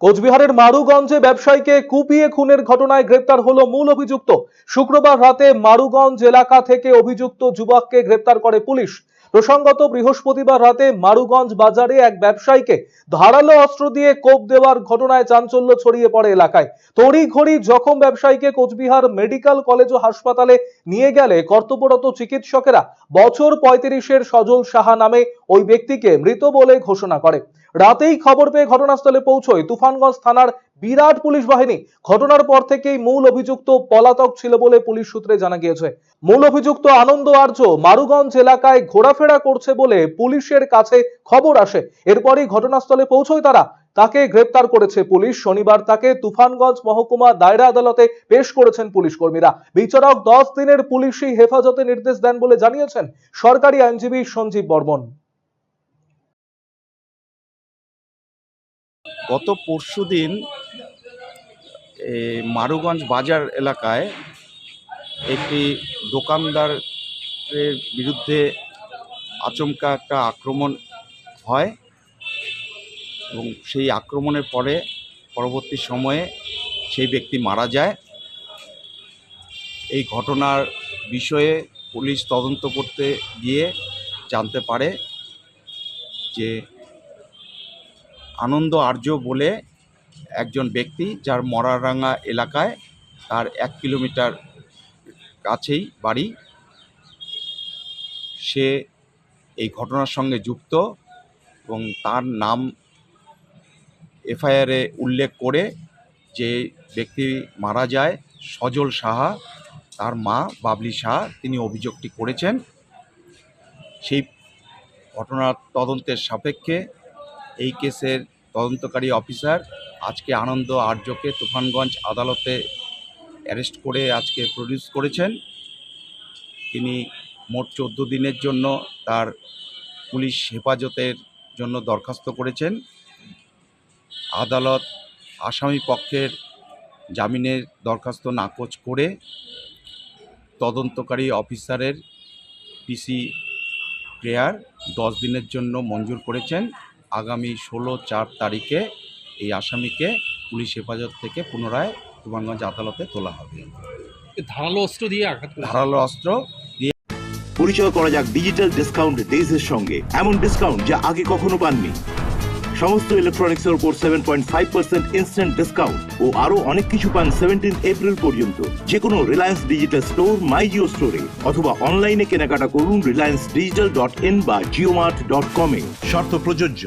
কোচবিহারের মারুগঞ্জে ব্যবসায়ীকে কুপিয়ে খুনের ঘটনায় গ্রেপ্তার হলো মূল অভিযুক্ত। শুক্রবার রাতে মারুগঞ্জ এলাকা থেকে অভিযুক্ত যুবককে গ্রেপ্তার করে পুলিশ। প্রসঙ্গত, বৃহস্পতিবার রাতে মারুগঞ্জ বাজারে এক ব্যবসায়ীকে ধারালো অস্ত্র দিয়ে কোপ দেওয়ার ঘটনায় চাঞ্চল্য ছড়িয়ে পড়ে এলাকায়। তড়িঘড়ি জখম ব্যবসায়ীকে কোচবিহার মেডিকেল কলেজ ও হাসপাতালে নিয়ে গেলে কর্তব্যরত চিকিৎসকেরা বছর পঁয়ত্রিশের সজল সাহা নামে ওই ব্যক্তিকে মৃত বলে ঘোষণা করে। রাতেই খবর পেয়ে ঘটনাস্থলে পৌঁছয় তুফানগঞ্জ থানার বিরাট পুলিশ বাহিনী। ঘটনার পর থেকেই মূল অভিযুক্ত পলাতক ছিল বলে পুলিশ সূত্রে জানা গিয়েছে। মূল অভিযুক্ত আনন্দ আর্য মারুগঞ্জ এলাকায় ঘোরাফেরা করছে বলে পুলিশের কাছে খবর আসে। এরপরই ঘটনাস্থলে পৌঁছয় তারা। তাকে গ্রেপ্তার করেছে পুলিশ। শনিবার তাকে তুফানগঞ্জ মহকুমা দায়রা আদালতে পেশ করেছেন পুলিশ কর্মীরা বিচারক দশ দিনের পুলিশি হেফাজতে নির্দেশ দেন বলে জানিয়েছেন সরকারি আইনজীবী সঞ্জীব বর্মন। গত পরশু দিন মারুগঞ্জ বাজার এলাকায় একটি দোকানদারের বিরুদ্ধে আচমকা একটা আক্রমণ হয় এবং সেই আক্রমণের পরে পরবর্তী সময়ে সেই ব্যক্তি মারা যায়। এই ঘটনার বিষয়ে পুলিশ তদন্ত করতে গিয়ে জানতে পারে যে আনন্দ আর্য বলে একজন ব্যক্তি যার মরারাঙ্গা এলাকায় তার এক কিলোমিটার কাছেই বাড়ি। সে এই ঘটনার সঙ্গে যুক্ত এবং তার নাম এফআইআরে উল্লেখ করে যে ব্যক্তি মারা যায় সজল সাহা, তার মা বাবলি সাহা, তিনি অভিযোগটি করেছেন। সেই ঘটনার তদন্তের সাপেক্ষে এই কেসের তদন্তকারী অফিসার আজকে আনন্দ আর্যকে তুফানগঞ্জ আদালতে অ্যারেস্ট করে আজকে প্রডিউস করেছেন। তিনি মোট চোদ্দ দিনের জন্য তার পুলিশ হেফাজতের জন্য দরখাস্ত করেছেন। আদালত আসামি পক্ষের জামিনের দরখাস্ত নাকচ করে তদন্তকারী অফিসারের পিসি প্রেয়ার দশ দিনের জন্য মঞ্জুর করেছেন। আগামী ষোলো চার তারিখে এই আসামিকে পুলিশ হেফাজত থেকে পুনরায় তুফানগঞ্জ আদালতে তোলা হবে। ধারালো অস্ত্র দিয়ে আঘাত ধারালো অস্ত্র পরিচয় করা যাক ডিজিটাল ডিসকাউন্ট ডেজের সঙ্গে। এমন ডিসকাউন্ট যা আগে কখনো পাননি। সমস্ত ইলেকট্রনিক্সের উপর seven point five percent instant discount ও আরও অনেক কিছু পান সেভেন্টিন এপ্রিল পর্যন্ত। যে কোনো Reliance digital store my Jio স্টোরে অথবা অনলাইনে কেনাকাটা করুন রিলায়েন্স ডিজিটাল ডট ইন বা জিওমার্ট ডট কমে শর্ত প্রযোজ্য।